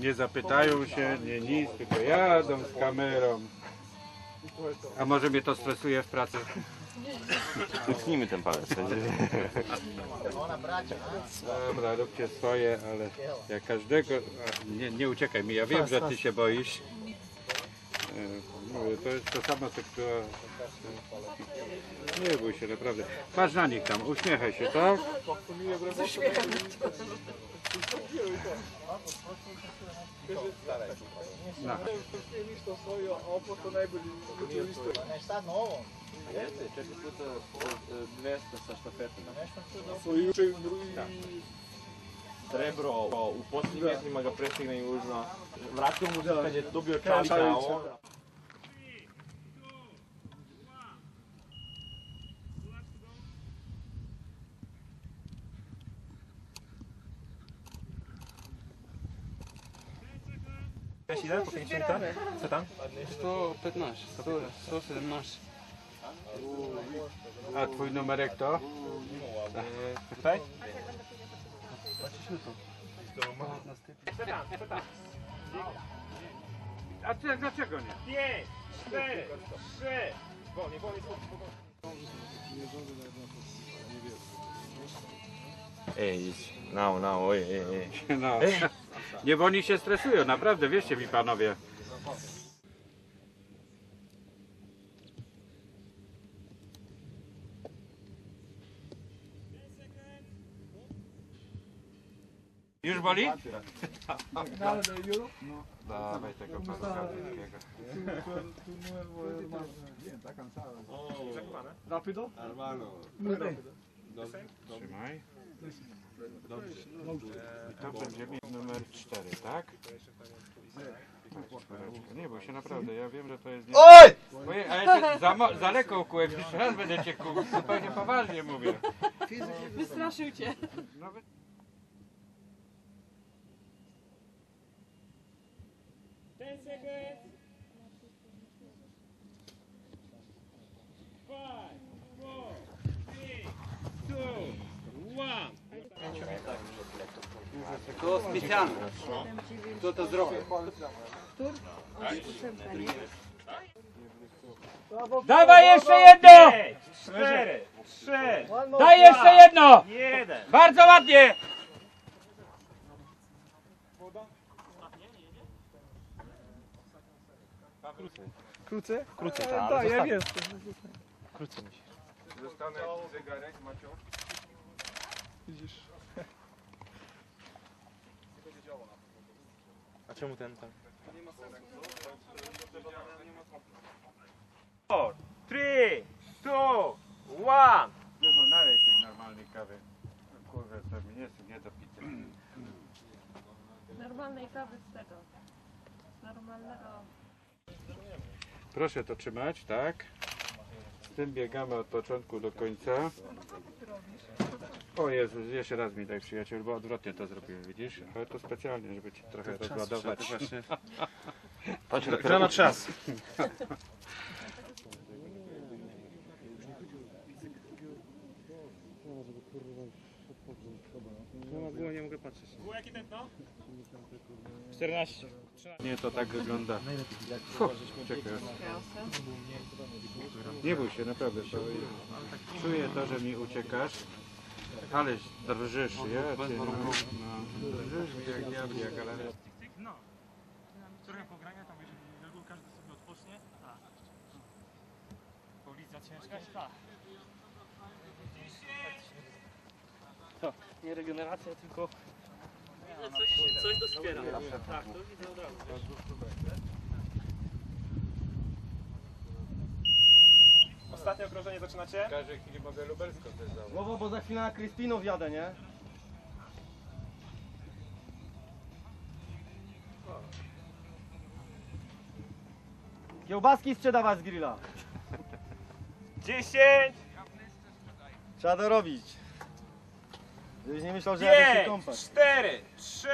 Nie zapytają się, nie nic, tylko jadą z kamerą. A może mnie to stresuje w pracy? Utnijmy ten palec. Dobra, róbcie swoje, ale jak każdego... Nie, nie uciekaj mi, ja wiem, że ty się boisz. Mówię, to jest to samo, co która... Nie bój się, naprawdę. Patrz na nich tam, uśmiechaj się, tak? No. Četiri puta 200 sa štafetima. Srebro u posljednjim mjestima ga prestigne južno. Vratio mu se kad je dobio čavika, on... Ile po 50? Co tam? 115, 100, 117. A twój numerek to? Tutaj? A ty, dlaczego nie? 5, 4, 3. Wolniej, wolniej, wolniej. Ej, idź. Nao, nao, ej, ej, ej. No. Nie, bo oni się stresują, naprawdę, wierzcie mi panowie. Już boli? Dawaj tego palucha wielkiego. Rapido? Trzymaj. I to będzie mi numer 4, tak? Nie bój się naprawdę, ja wiem, że to jest... Nie... Oj! Ojej, a ja się za, mo- za lekko ukułem, jeszcze raz będę cię kuł, zupełnie poważnie mówię. Wystraszył cię. No, wy- To specjalne. Kto to zrobił? Dawaj jeszcze jedno! 4, 3, Daj jeszcze jedno! 1. Bardzo ładnie! Krócej? Krócej, tak. Tak, ja wiem. Krócej musi. Zostanę zegarek, Maciu. Widzisz. A czemu ten tam? 4, 3, 2, 1. Wycho, nalej tej normalnej kawy. No, Kurwa, to mi jest nie do pity. Normalnej kawy z tego. Z normalnego. Proszę to trzymać, tak? Z tym biegamy od początku do końca. O Jezu, jeszcze raz mi daj przyjaciel, bo odwrotnie to zrobiłem, widzisz? Ale to specjalnie, żeby ci trochę rozładować. Gra na czas. mogę patrzeć. Było jakie tętno? 14. Nie, to tak wygląda. Fuh, czekaj. Nie bój się, naprawdę. To czuję to, że mi uciekasz. Ale drżysz, ja cię, no, no, drżysz jak diabli, ale... No. Trochę pogrania tam, jeżeli niedługo każdy sobie odpocznie. Tak. Policja ciężka jest? Tak. Nie regeneracja, tylko... Coś, coś doskiera. Tak, to widzę od razu. Ostatnie okrążenie zaczynacie? W każdej chwili mogę lubelską też założyć. Głowo, bo za chwilę na Crispinów jadę, nie? Kiełbaski sprzedawać z grilla. 10, Trzeba to robić. Żebyś nie myślał, że jadę się 5, kąpać. 4, 3,